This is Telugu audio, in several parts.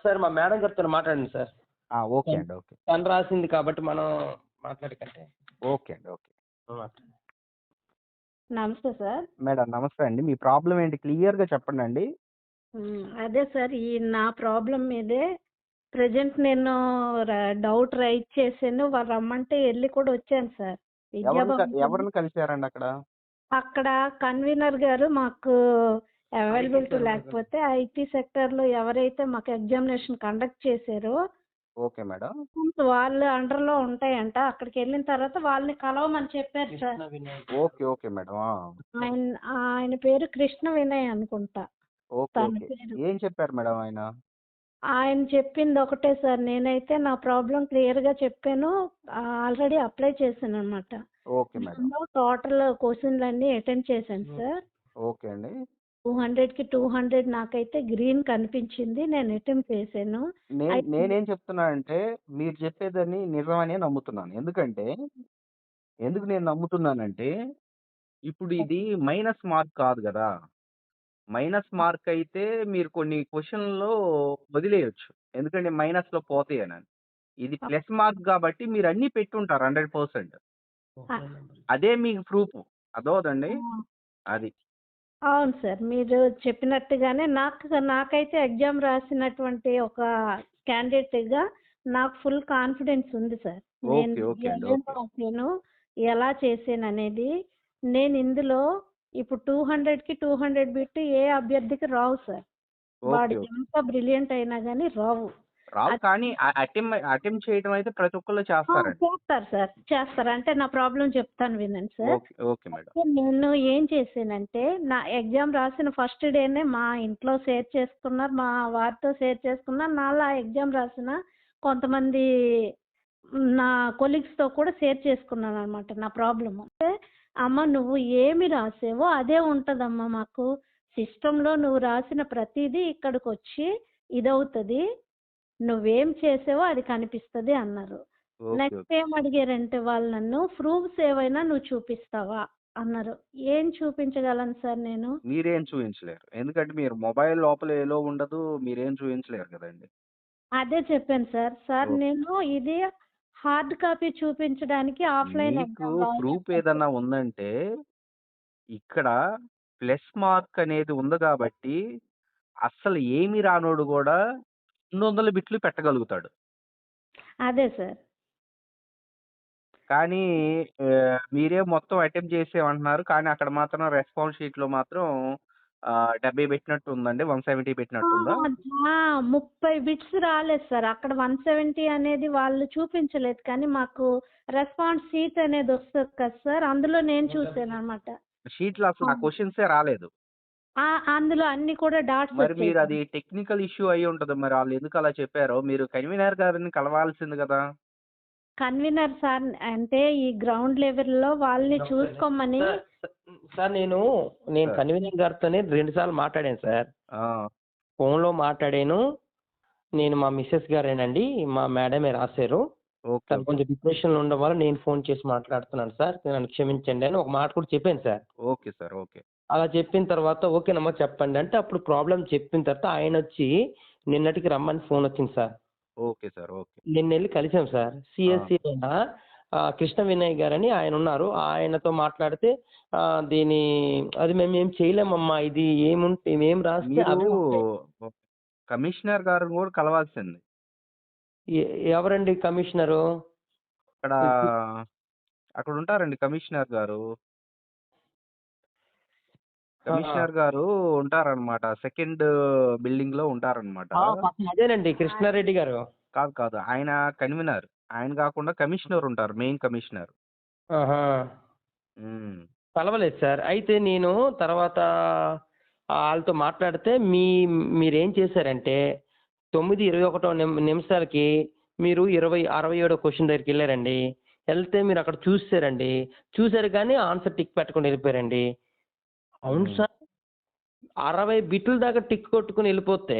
ఒకసారి మా మేడం గారితో మాట్లాడండి సార్. ఆ, ఓకే అండి ఓకే. తను రాసింది కాబట్టి మనం మాట్లాడకంటే ఓకే అండి ఓకే. నమస్తే సార్. మేడం నమస్తే అండి. మీ ప్రాబ్లం ఏంటి? క్లియర్గా చెప్పండి అండి. అదే సార్ ఈ నా ప్రాబ్లం మీదే ప్రజెంట్ నేను డౌట్ రైట్ చేశాను. వాళ్ళు రమ్మంటే వెళ్ళి కూడా వచ్చాను సార్. ఎవరిని కలిశారండి అక్కడ? అక్కడ కన్వీనర్ గారు మాకు అవైలబిలిటీ లేకపోతే ఐటీ సెక్టర్లో ఎవరైతే మాకు ఎగ్జామినేషన్ కండక్ట్ చేశారో ఓకే మేడం. వాళ్ళ అండర్లో ఉంటాయంట అక్కడికి వెళ్ళిన తర్వాత వాళ్ళని కలవమని చెప్పారు సార్. Okay okay madam. ఆ. ఆయన ఆయన పేరు కృష్ణ వినయ్ అనుకుంటా. ఓకే తన ఓకే. పేరు. ఏం చెప్పారు మేడం ఆయన? ఆయన చెప్పింది ఒకటే సార్. నేనైతే నా ప్రాబ్లం క్లియర్గా చెప్పాను ఆల్రెడీ అప్లై చేశాను అనమాట ఓకే మేడం. టోటల్ క్వశ్చన్లు అన్ని అటెండ్ చేశాను సార్. ఓకే అండి. టూ హండ్రెడ్కి టూ హండ్రెడ్ నాకైతే గ్రీన్ కనిపించింది నేను అటెంప్ట్ చేశాను. నేను అయితే- నేనేం చెప్తున్నానంటే మీరు చెప్పేదని నిజమనే నమ్ముతున్నాను. ఎందుకంటే ఎందుకు నేను నమ్ముతున్నానంటే ఇప్పుడు ఇది మైనస్ మార్క్ కాదు కదా. మైనస్ మార్క్ అయితే మీరు కొన్ని క్వశ్చన్లో వదిలేయచ్చు. ఎందుకంటే మైనస్లో పోతాయి అని. ఇది ప్లస్ మార్క్ కాబట్టి మీరు అన్ని పెట్టుంటారు హండ్రెడ్ పర్సెంట్. అదే మీకు ప్రూఫ్. అదోదండి అది. అవును సార్. మీరు చెప్పినట్టుగానే నాకు నాకైతే ఎగ్జామ్ రాసినటువంటి ఒక candidate గా నాకు ఫుల్ కాన్ఫిడెన్స్ ఉంది సార్. నేను ఎలా చేశాను అనేది నేను ఇందులో ఇప్పుడు టూ హండ్రెడ్కి టూ హండ్రెడ్ బిట్ ఏ అభ్యర్థికి రావు సార్. వాడు ఎంత బ్రిలియంట్ అయినా కానీ రావు. రావు. కానీ అటెంప్ అటెంప్ట్ చేయడం అయితే ప్రతి ఒక్కళ్ళు ఆ, చేస్తారండి. చేస్తారు సార్. చేస్తారు. అంటే నా ప్రాబ్లం చెప్తాను వినండి సార్. Okay okay madam. నేను ఏం చేశానంటే నా ఎగ్జామ్ రాసిన ఫస్ట్ డేనే మా ఇంట్లో షేర్ చేసుకున్నారు మా వారితో షేర్ చేసుకున్నారు. నాలా ఎగ్జామ్ రాసిన కొంతమంది నా colleagues తో కూడా షేర్ చేసుకున్నాను అనమాట నా ప్రాబ్లమ్. అంటే అమ్మ నువ్వు ఏమి రాసావో అదే ఉంటదమ్మా మాకు. సిస్టంలో నువ్వు రాసిన ప్రతిదీ ఇక్కడికి వచ్చి ఇదవుతుంది. నువ్వేం చేసావో అది కనిపిస్తుంది అన్నారు. నెక్స్ట్ ఏం అడిగారంటే వాళ్ళు నన్ను ప్రూఫ్స్ ఏవైనా నువ్వు చూపిస్తావా? అన్నారు. ఏం చూపించగలను సార్ నేను? మీరేం చూపించలేరు ఎందుకంటే మీరు మొబైల్ లోపల ఏలో ఉండదు మీరేం చూపించలేరు కదండి. అదే చెప్పాను సార్. సార్. నేను ఇది హార్డ్ కాపీ చూపించడానికి ఆఫ్లైన్ మీకు ప్రూఫ్ ఏదన్నా ఉందంటే ఇక్కడ ప్లస్ మార్క్ అనేది ఉంది కాబట్టి అస్సలు ఏమి రానోడు కూడా రెండు వందల బిట్లు పెట్టగలుగుతాడు. అదే సార్. కానీ ఆ, మీరే మొత్తం అటెంప్ట్ చేసేమంటున్నారు కానీ అక్కడ మాత్రం రెస్పాన్స్ షీట్లో మాత్రం ఆ, డెబ్బై పెట్టినట్టు ఉందండి. వన్ సెవెంటీ పెట్టినట్టు ఆ, ముప్పై బిట్స్ రాలేదు సార్. అక్కడ వన్ సెవెంటీ అనేది వాళ్ళు చూపించలేదు. కానీ మాకు రెస్పాన్స్ షీట్ అనేది వస్తుంది కదా సార్. అందులో నేను చూసాను అనమాట షీట్లో అసలు ఆ క్వశ్చన్సే రాలేదు. అందులో అన్ని కూడా డాట్స్ మరి మీరు అది టెక్నికల్ ఇష్యూ అయి ఉంటది. మరి వాళ్ళు ఎందుకు అలా చెప్పారో? మీరు కన్వీనర్ గారిని కలవాల్సింది కదా. కన్వీనర్ సార్ అంటే ఈ గ్రౌండ్ లెవెల్లో వాళ్ళని చూసుకోమని సార్, సార్ నేను నేను. కన్వీనర్ గారితోనే రెండు సార్లు మాట్లాడాను సార్. ఆ, ఫోన్లో మాట్లాడాను. నేను మా మిస్సెస్ గారేనండి. మా మేడమే రాశారు. ఓకే తను కొంచెం డిప్రెషన్లో ఉండడం వల్ల నేను ఫోన్ చేసి మాట్లాడుతున్నాను సార్. నన్ను క్షమించండి అని ఒక మాట కూడా చెప్పాను సార్. Okay sir. ఓకే. అలా చెప్పిన తర్వాత ఓకేనమ్మా చెప్పండి. అంటే అప్పుడు ప్రాబ్లం చెప్పిన తర్వాత ఆయన వచ్చి నిన్నటికి రమ్మని ఫోన్ వచ్చింది సార్. Okay sir okay. నిన్న వెళ్ళి కలిసాం సార్. సిఎస్సి కృష్ణ వినయ్ గారని ఆయన ఉన్నారు. ఆయనతో మాట్లాడితే దీని అది మేము ఏం చేయలేమమ్మా ఇది ఏముంటే ఏం రాస్తే. కమిషనర్ గారిని కూడా కలవాల్సింది. ఎవరండి కమిషనరు? అక్కడ అక్కడ ఉంటారండి కమిషనర్ గారు. కమిషనర్ గారు ఉంటారన్నమాట. సెకండ్ బిల్డింగ్లో ఉంటారన్నమాట. ఆ, పక్కన అదేనండి కృష్ణారెడ్డి గారు. కాదు కాదు. ఆయన కన్వీనర్. ఆయన కాకుండా కమిషనర్ ఉంటారు మెయిన్ కమిషనర్. ఆహా. కలవలేదు సార్. అయితే నేను తర్వాత వాళ్ళతో మాట్లాడితే మీ మీరేం చేశారంటే తొమ్మిది ఇరవై ఒకటో నిమి- నిమిషాలకి మీరు ఇరవై అరవై ఏడో క్వశ్చన్ దగ్గరికి వెళ్ళారండి. వెళ్తే మీరు అక్కడ చూసారండి చూసారు కానీ ఆన్సర్ టిక్ పెట్టకుండా వెళ్ళిపోయారండి. అవును. సార్. అరవై బిట్ల దాకా టిక్ కొట్టుకుని వెళ్ళిపోతే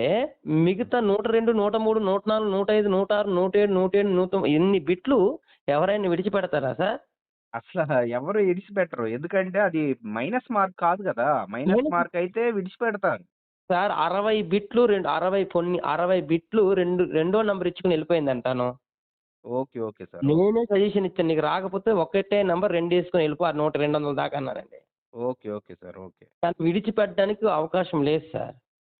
మిగతా నూట రెండు నూట మూడు నూట నాలుగు నూట ఐదు నూట ఆరు నూట ఏడు నూట ఏడు నూట ఇన్ని బిట్లు ఎవరైనా విడిచిపెడతారా సార్? అసలు ఎవరు విడిచిపెట్టరు. ఎందుకంటే అది మైనస్ మార్క్ కాదు కదా. మైనస్ మార్క్ అయితే విడిచిపెడతారు. సార్ అరవై బిట్లు రెండు అరవై కొన్ని అరవై బిట్లు రెండు రెండో నెంబర్ ఇచ్చుకుని వెళ్ళిపోయింది అంటాను ఓకే ఓకే సార్. నేనే సజెషన్ ఇచ్చాను. నీకు రాకపోతే ఒకటే నెంబర్ రెండు వేసుకొని వెళ్ళిపో. నూట రెండు వందల దాకా అన్నానండి ఓకే. Okay sir. ఓకే. విడిచిపెట్టడానికి అవకాశం లేదు సార్.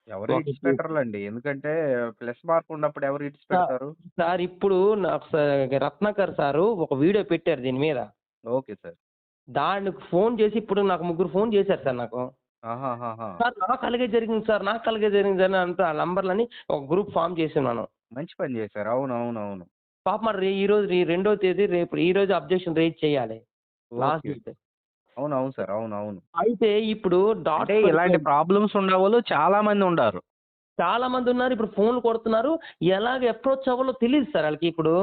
ఎవరు ఒకటి- ఇడిచిపెట్టరులేండి ఎందుకంటే ప్లస్ మార్క్ ఉన్నప్పుడు ఎవరు ఇడిచిపెడతారు సార్ ఇప్పుడు నాకు స- రత్నాకర్ సారు ఒక వీడియో పెట్టారు దీని మీద. Okay sir. దానికి ఫోన్ చేసి ఇప్పుడు నాకు ముగ్గురు ఫోన్ చేశారు సార్ నాకు. ఆహాహాహా. సార్ నాకు అలాగే జరిగింది సార్ నాకు అలాగే జరిగింది సార్ అంతా ఆ నంబర్లని ఒక గ్రూప్ ఫామ్ చేస్తున్నాను మంచి పని చేశారు. అవును అవును అవును పాప మరి ఈ రోజు ఈ రెండో తేదీ రేపు ఈ రోజు అబ్జెక్షన్ రేజ్ చేయాలి. Last okay. డేట్ అవును అవును సార్ అవును అవును అయితే ఇప్పుడు డాట్ అంటే ఇలాంటి ప్రాబ్లమ్స్ ఉండేవాళ్ళు చాలా మంది ఉండారు చాలా మంది ఉన్నారు ఇప్పుడు ఫోన్ కొడుతున్నారు. ఎలాగ అప్రోచ్ అవ్వాలో తెలియదు సార్ వాళ్ళకి ఇప్పుడు.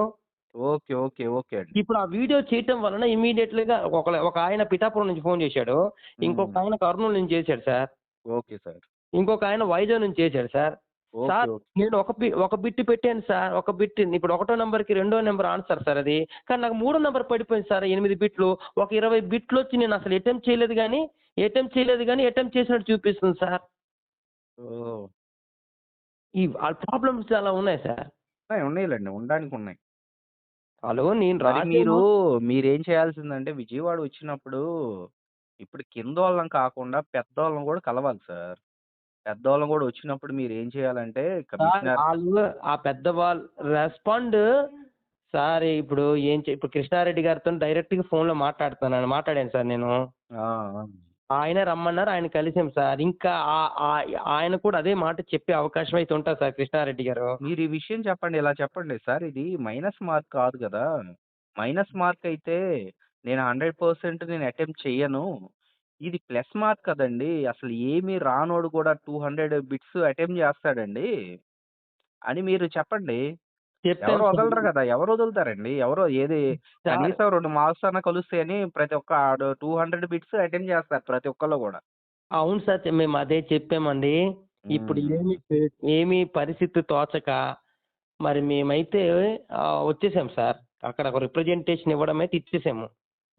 ఓకే ఓకే ఓకే అండి. ఇప్పుడు ఆ వీడియో చేయటం వలన ఇమీడియట్గా ఒక ఒక ఆయన పిఠాపురం నుంచి ఫోన్ చేశాడు. ఇంకొక. ఆయన కర్నూలు నుంచి చేశాడు సార్. Okay sir. ఇంకొక ఆయన వైజాగ్ నుంచి చేశాడు సార్. సార్ నేను ఒక బి ఒక బిట్ పెట్టాను సార్. ఒక బిట్ ఇప్పుడు ఒకటో నెంబర్కి రెండో నెంబర్ ఆన్సర్ సార్ అది. కానీ నాకు మూడో నెంబర్ పడిపోయింది సార్ ఎనిమిది బిట్లు. ఒక ఇరవై బిట్లు వచ్చి నేను అసలు అటెంప్ట్ చేయలేదు కానీ అటెంప్ట్ చేయలేదు కానీ అటెంప్ట్ చేసినట్టు చూపిస్తుంది సార్. ఓ ఈ ప్రాబ్లమ్స్ చాలా ఉన్నాయి సార్. ఉన్నాయి, ఉన్నాయిలేండి. ఉండడానికి ఉన్నాయి. హలో నేను మరి రాసేమో- మీరు మీరేం చేయాల్సిందంటే విజయవాడ వచ్చినప్పుడు ఇప్పుడు కింద వాళ్ళని కాకుండా పెద్దవాళ్ళని కూడా కలవాలి సార్. పెద్దవాళ్ళని కూడా వచ్చినప్పుడు మీరు ఏం చేయాలంటే సార్ కమిషనర్ వాళ్ళు ఆ పెద్దవాళ్ళు రెస్పాండ్ సార్ ఇప్పుడు ఏం చే- ఇప్పుడు కృష్ణారెడ్డి గారితో డైరెక్ట్గా ఫోన్లో మాట్లాడుతున్నాను మాట్లాడాను సార్ నేను. ఆ, ఆ. ఆయన రమ్మన్నారు ఆయన కలిసాం సార్. ఇంకా ఆ- ఆ- ఆయన కూడా అదే మాట చెప్పే అవకాశం అయితే ఉంటుంది సార్ కృష్ణారెడ్డి గారు. మీరు ఈ విషయం చెప్పండి ఇలా చెప్పండి సార్. ఇది మైనస్ మార్క్ కాదు కదా. మైనస్ మార్క్ అయితే నేను హండ్రెడ్ పర్సెంట్ నేను అటెంప్ట్ చెయ్యను ఇది ప్లస్ మార్క్ కదండి. అసలు ఏమీ రానోడు కూడా టూ హండ్రెడ్ బిట్స్ అటెంప్ట్ చేస్తాడండి. అని మీరు చెప్పండి. చెప్పాను ఎవరు సార్. వదలరు కదా. ఎవరు వదులుతారండి? ఎవరో ఏది సార్, కనీసం రెండు మార్క్స్ అన్న కలుస్తాయని ప్రతి ఒక్క టూ హండ్రెడ్ బిట్స్ అటెంప్ట్ చేస్తారు ప్రతి ఒక్కళ్ళు కూడా. అవును సార్ చె- మేము అదే చెప్పామండి. ఇప్పుడు. ఏమి ఏమి పరిస్థితి తోచక మరి మేమైతే వచ్చేసాం సార్. అక్కడ ఒక రిప్రజెంటేషన్ ఇవ్వడం అయితే ఇచ్చేసాము.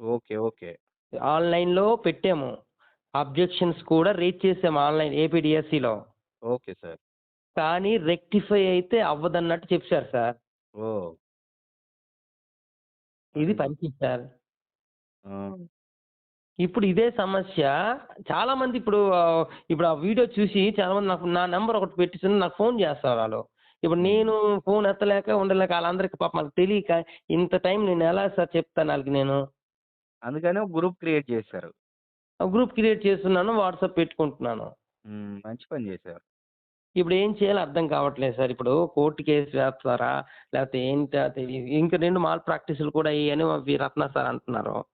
Okay okay. ఆన్లైన్లో పెట్టాము. అబ్జెక్షన్స్ కూడా రేజ్ చేసాము ఆన్లైన్ ఏపీడిఎస్సిలో. Okay sir. కానీ రెక్టిఫై అయితే అవ్వదన్నట్టు చెప్పారు సార్. ఓ. ఇది పరిస్థితి సార్. ఇప్పుడు ఇదే సమస్య. చాలా మంది ఇప్పుడు ఇప్పుడు ఆ వీడియో చూసి చాలా మంది నాకు నా నెంబర్ ఒకటి పెట్టించి నాకు ఫోన్ చేస్తారు వాళ్ళు. ఇప్పుడు నేను ఫోన్ ఎత్తలేక ఉండలేక వాళ్ళందరికీ పాపం తెలియక ఇంత టైం నేను ఎలా సార్ చెప్తాను వాళ్ళకి నేను? అందుకని ఒక గ్రూప్ క్రియేట్ చేశారు. గ్రూప్ క్రియేట్ చేస్తున్నాను వాట్సాప్ పెట్టుకుంటున్నాను. మంచి పని చేశారు. ఇప్పుడు ఏం చేయాలో అర్థం కావట్లేదు సార్. ఇప్పుడు కోర్టు కేసు వేస్తారా? లేకపోతే ఏంటో తెలియదు ఇంకా రెండు మాల్ ప్రాక్టీసులు కూడా అయ్యాయని అవి రత్న సార్ అంటున్నారు.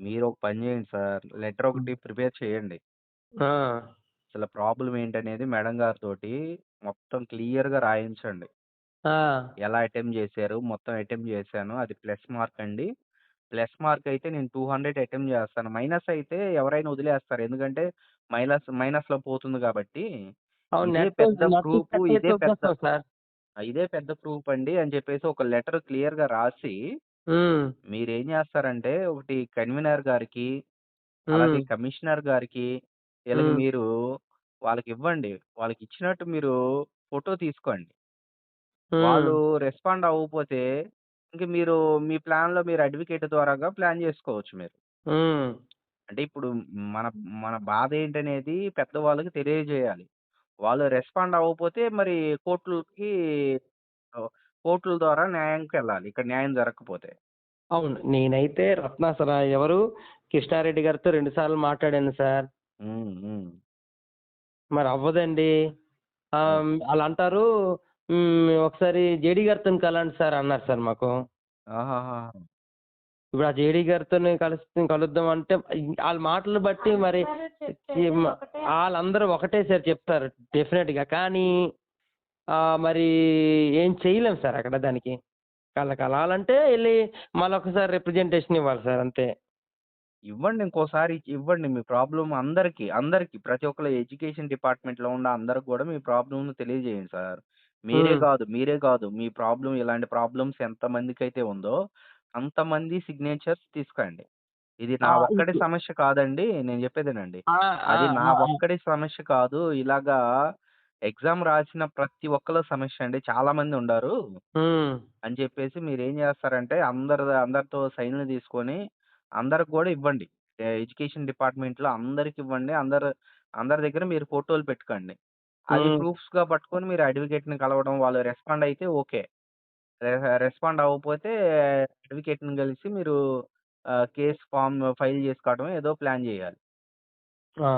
మీరు ఒక పని చేయండి సార్. లెటర్ ఒకటి ప్రిపేర్ చేయండి. ఆ, అసలు ప్రాబ్లం ఏంటనేది మేడం గారితో మొత్తం క్లియర్గా రాయించండి. ఆ, ఎలా అటెంప్ట్ చేశారు? మొత్తం అటెంప్ట్ చేశాను. అది ప్లస్ మార్క్ అండి. ప్లస్ మార్క్ అయితే నేను టూ హండ్రెడ్ అటెంప్ట్ చేస్తాను. మైనస్ అయితే ఎవరైనా వదిలేస్తారు. ఎందుకంటే మైనస్ మైనస్లో పోతుంది కాబట్టి అవును. ఇదే నెట్ పెద్ద నెట్ కట్ ఇదే పెద్ద- సార్. ఇదే పెద్ద ప్రూఫ్ అండి అని చెప్పేసి ఒక లెటర్ క్లియర్గా రాసి మీరు ఏం చేస్తారంటే ఒకటి కన్వీనర్ గారికి అలాగే కమిషనర్ గారికి మ్మ్. మీరు వాళ్ళకి ఇవ్వండి. వాళ్ళకి ఇచ్చినట్టు మీరు ఫోటో తీసుకోండి. వాళ్ళు రెస్పాండ్ అవ్వకపోతే ఇంక మీరు మీ ప్లాన్లో మీరు అడ్వకేట్ ద్వారాగా ప్లాన్ చేసుకోవచ్చు మీరు. అంటే ఇప్పుడు మన మన బాధ ఏంటనేది పెద్దవాళ్ళకి తెలియజేయాలి. వాళ్ళు రెస్పాండ్ అవ్వకపోతే మరి కోర్టులకి కోర్టుల ద్వారా న్యాయంకి వెళ్ళాలి. ఇక్కడ న్యాయం జరగకపోతే. అవును. నేనైతే రత్న సార్ ఎవరు? కృష్ణారెడ్డి గారితో రెండు సార్లు మాట్లాడాను సార్. మరి అవ్వదండి వాళ్ళు అంటారు. "మ్, ఒకసారి జేడీ గారితో కలండి సార్ అన్నారు సార్ మాకు. ఆహాహా. ఇప్పుడు ఆ జేడీ గారితో కలిసి కలుద్దాం అంటే వాళ్ళ మాటలు బట్టి మరి వాళ్ళందరూ ఒకటే సార్ చెప్తారు డెఫినెట్గా కానీ ఆ, మరి ఏం చేయలేం సార్ అక్కడ దానికి. వాళ్ళకి కలాలంటే వెళ్ళి మళ్ళీ ఒకసారి రిప్రజెంటేషన్ ఇవ్వాలి సార్ అంతే. ఇవ్వండి ఇంకోసారి ఇవ్వండి మీ ప్రాబ్లం అందరికి అందరికి. ప్రతి ఒక్కరు ఎడ్యుకేషన్ డిపార్ట్మెంట్లో ఉన్న అందరికి కూడా మీ ప్రాబ్లమ్ తెలియజేయండి సార్. మీరే. కాదు మీరే కాదు. మీ ప్రాబ్లం ఇలాంటి ప్రాబ్లమ్స్ ఎంత మందికి అయితే ఉందో అంతమంది సిగ్నేచర్స్ తీసుకోండి. ఇది నా ఒక్కడి ఇప్పుడు- సమస్య కాదండి. నేను చెప్పేదేనండి. ఆ, అది ఆ, నా ఆ, ఒక్కడి సమస్య కాదు. ఇలాగా ఎగ్జామ్ రాసిన ప్రతి ఒక్కళ్ళ సమస్య అండి. చాలా మంది ఉండారు. ఉమ్, అని చెప్పేసి మీరు ఏం చేస్తారంటే అందరి అందరితో సైన్లు తీసుకొని అందరికి కూడా ఇవ్వండి. ఎడ్యుకేషన్ డిపార్ట్మెంట్లో అందరికి ఇవ్వండి. అందరు అందరి దగ్గర మీరు ఫోటోలు పెట్టుకోండి. అది. ప్రూఫ్స్గా పట్టుకొని మీరు అడ్వకేట్ని కలవడం వాళ్ళు రెస్పాండ్ అయితే ఓకే. రెస్పాండ్ అవ్వకపోతే అడ్వకేట్ని కలిసి మీరు కేసు ఫామ్ ఫైల్ చేసుకోవడం ఏదో ప్లాన్ చేయాలి. ఆ,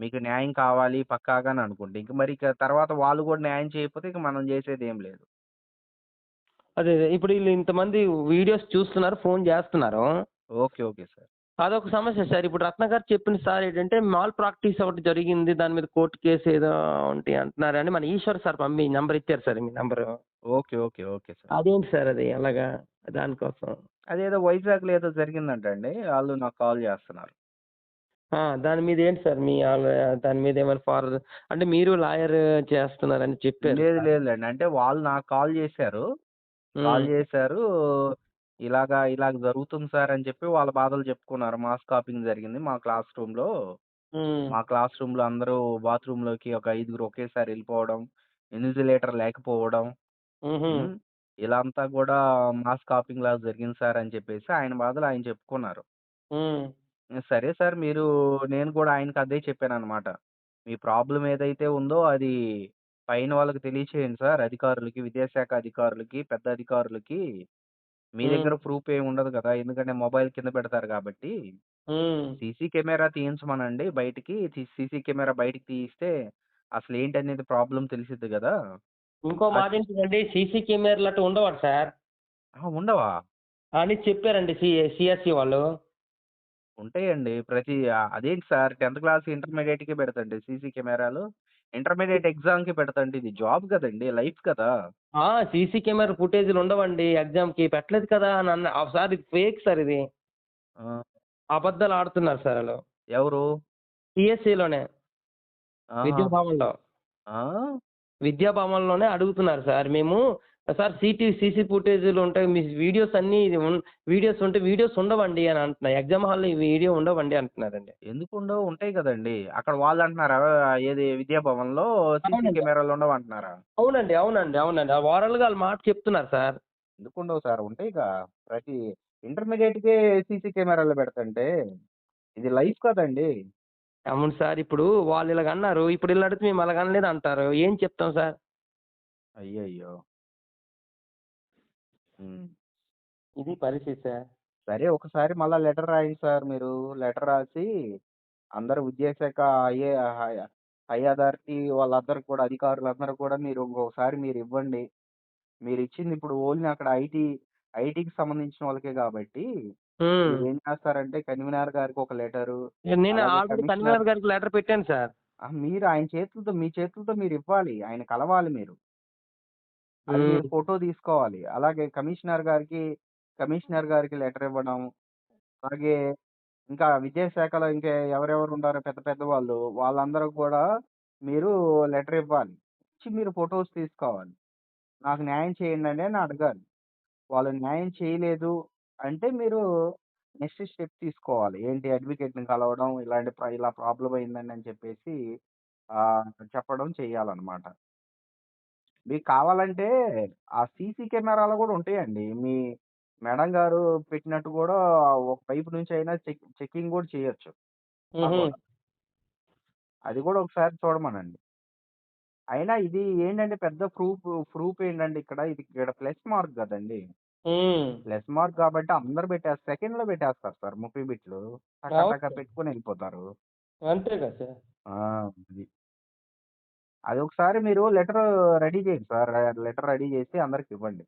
మీకు న్యాయం కావాలి పక్కాగా అని అనుకుంటే. ఇంక మరి ఇక తర్వాత వాళ్ళు కూడా న్యాయం చేయకపోతే ఇక మనం చేసేది ఏం లేదు. అదే అదే. ఇప్పుడు వీళ్ళు ఇంతమంది వీడియోస్ చూస్తున్నారు ఫోన్ చేస్తున్నారు. Okay okay sir. అదొక సమస్య సార్. ఇప్పుడు రత్న గారు చెప్పిన సార్ ఏంటంటే మాల్ ప్రాక్టీస్ ఒకటి జరిగింది దాని మీద కోర్టు కేసు ఏదో ఉంటే అంటున్నారని మన ఈశ్వర్ సార్ పంపి నంబర్ ఇచ్చారు సార్ మీ number. Okay okay okay sir. అదేంటి సార్ అది? అలాగా దానికోసం. అదేదో వైజాగ్లో ఏదో జరిగిందంట అండి వాళ్ళు నాకు కాల్ చేస్తున్నారు. ఆ, దాని మీద ఏంటి సార్ మీ దాని మీద ఏమైనా ఫార్వర్ అంటే మీరు లాయర్ చేస్తున్నారని చెప్పారు లేదు లేదులేండి. అంటే వాళ్ళు నాకు కాల్ చేశారు. కాల్ చేశారు. ఇలాగా ఇలాగ జరుగుతుంది సార్ అని చెప్పి వాళ్ళ బాధలు చెప్పుకున్నారు. మాస్ కాపింగ్ జరిగింది మా క్లాస్ రూమ్లో మా క్లాస్ రూమ్లో అందరూ బాత్రూమ్లోకి ఒక ఐదుగురు ఒకేసారి వెళ్ళిపోవడం ఇన్విజిలేటర్ లేకపోవడం. ఇలా అంతా కూడా మాస్ కాపింగ్ లాగా జరిగింది సార్ అని చెప్పేసి ఆయన బాధలు ఆయన చెప్పుకున్నారు. సరే సార్ మీరు నేను కూడా ఆయనకి అదే చెప్పాను అనమాట మీ ప్రాబ్లం ఏదైతే ఉందో అది పైన వాళ్ళకి తెలియచేయండి సార్. అధికారులకి విద్యాశాఖ అధికారులకి పెద్ద అధికారులకి. మీ. దగ్గర ప్రూఫ్ ఏమి ఉండదు కదా! ఎందుకంటే మొబైల్ కింద పెడతారు కాబట్టి. సీసీ కెమెరా తీయించమనండి బయటికి. సీసీ కెమెరా బయటికి తీయిస్తే అసలు ఏంటనేది ప్రాబ్లం తెలిసిద్ది కదా! ఇంకో మాట ఏంటంటే సీసీ కెమెరాలు అటు ఉండవాడు సార్? ఉండవా? అని చెప్పారండి సి సిఎస్సి వాళ్ళు. ఉంటాయండి ప్రతి అదేంటి సార్? టెన్త్ క్లాస్ ఇంటర్మీడియట్కి పెడతండి సీసీ కెమెరాలు. ఇంటర్మీడియట్ ఎగ్జామ్కి పెడతండి. ఇది జాబ్ కదండి లైఫ్ కదా. ఆ సీసీ కెమెరా ఫుటేజ్లు ఉండవండి ఎగ్జామ్కి పెట్టలేదు కదా అని అన్న ఆ, సార్ ఇది ఫేక్ సార్ ఇది. ఆ, అబద్ధాలు ఆడుతున్నారు సార్ వాళ్ళు. ఎవరు? సిఎస్సిలోనే ఆహా. విద్యాభవన్లో. ఆ? విద్యాభవన్లోనే అడుగుతున్నారు సార్. మేము సార్ సిటీ సీసీ ఫుటేజ్లు ఉంటాయి. మీ వీడియోస్ అన్ని వీడియోస్ ఉంటే వీడియోస్ ఉండవండి అని అంటున్నారు ఎగ్జామ్ హాల్లో ఈ వీడియో ఉండవండి అంటున్నారండి. ఎందుకు ఉండవు? ఉంటాయి కదండి. అక్కడ వాళ్ళు అంటున్నారా? ఏది విద్యాభవన్లో సీసీ. కెమెరాలు ఉండవు అంటున్నారా? అవునండి అవునండి అవునండి. ఓవరాల్గా వాళ్ళు మాట చెప్తున్నారు సార్. ఎందుకు ఉండవు సార్? ఉంటాయి కా ప్రతి ఇంటర్మీడియట్ కే సీసీ కెమెరాలు పెడతంటే ఇది లైఫ్ కదండి. అవును సార్ ఇప్పుడు వాళ్ళు ఇలాగ అన్నారు. ఇప్పుడు ఇలా అడిగితే మేము అలాగ అనలేదు అంటారు ఏం చెప్తాం సార్? అయ్యయ్యో! ఇది పరిస్థితి సార్. సరే ఒకసారి మళ్ళా లెటర్ రాయండి సార్ మీరు. లెటర్ రాసి అందరు విద్యాశాఖ ఐఏ హై అథారిటీ వాళ్ళందరూ కూడా అధికారులందరూ కూడా మీరు ఇంకొకసారి మీరు ఇవ్వండి. మీరు ఇచ్చింది ఇప్పుడు ఓన్లీ అక్కడ ఐటీ ఐటీకి సంబంధించిన వాళ్ళకే కాబట్టి. మీరు ఏం చేస్తారంటే కన్వీనర్ గారికి ఒక లెటరు నేను అలాగే ఆల్రెడీ కమిషనర్- కన్వీనర్ గారికి లెటర్ పెట్టాను సార్. మీరు ఆయన చేతులతో మీ చేతులతో మీరు ఇవ్వాలి. ఆయన కలవాలి మీరు. అది ఫోటో తీసుకోవాలి. అలాగే కమిషనర్ గారికి కమిషనర్ గారికి లెటర్ ఇవ్వడం అలాగే ఇంకా విద్యాశాఖలో ఇంకా ఎవరెవరు ఉన్నారో పెద్ద పెద్ద వాళ్ళు వాళ్ళందరూ కూడా మీరు లెటర్ ఇవ్వాలి. ఇచ్చి మీరు ఫొటోస్ తీసుకోవాలి. నాకు న్యాయం చేయండి అని అడగాలి. వాళ్ళు న్యాయం చేయలేదు అంటే మీరు నెక్స్ట్ స్టెప్ తీసుకోవాలి. ఏంటి అడ్వకేట్ని కలవడం ఇలాంటి ప్ర- ఇలా ప్రాబ్లం అయిందండి అని చెప్పేసి చెప్పడం చేయాలన్నమాట. మీకు కావాలంటే ఆ సీసీ కెమెరాలు కూడా ఉంటాయండి. మీ మేడం గారు పెట్టినట్టు కూడా ఒక వైపు నుంచి అయినా చెక్ చెకింగ్ కూడా చేయొచ్చు. అది కూడా ఒకసారి చూడమనండి. అయినా ఇది ఏంటంటే పెద్ద ప్రూఫ్ ప్రూఫ్ ఏంటంటే ఇక్కడ? ఇది ఇక్కడ ప్లస్ మార్క్ కదండి. ప్లస్ మార్క్ కాబట్టి అందరు పెట్టేస్తారు సెకండ్లో పెట్టేస్తారు సార్ ముప్పై బిట్లు. టక అవును టక సార్. పెట్టుకొని వెళ్ళిపోతారు. అంతే కదా సార్. ఆ, అది. అది ఒకసారి మీరు లెటర్ రెడీ చేయండి సార్ లెటర్ రెడీ చేసి అందరికి ఇవ్వండి.